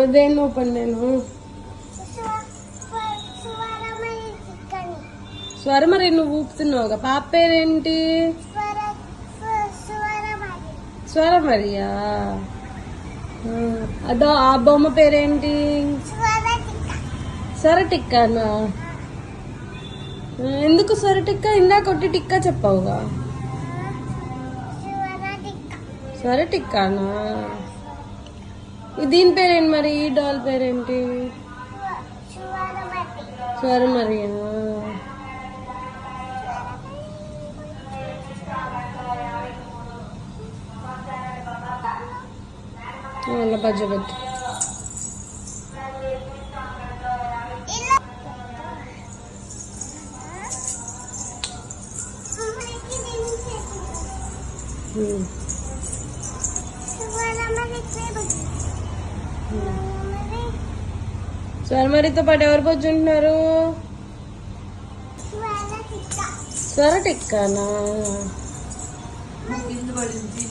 అదేం ఓపెన్ నేను. స్వరమరి మరి నువ్వు ఊపుతున్నావుగా. పాప పేరేంటి? స్వరమరియా? మరియా అదో ఆ బొమ్మ పేరేంటి? స్వర ఎందుకు స్వర ఇందాక కొట్టి టిక్కా చెప్పావుగా. స్వర టిక్కానా దీని పేరేంటి మరి? ఈ డాల్ పేరేంటి? స్వరమై స్వర మరియా అలా బజ్జ పెట్టు ఇలా స్వరమరితో పాటు ఎవరు కూర్చుంటున్నారు? స్వర టిక్కానా కింద పడింది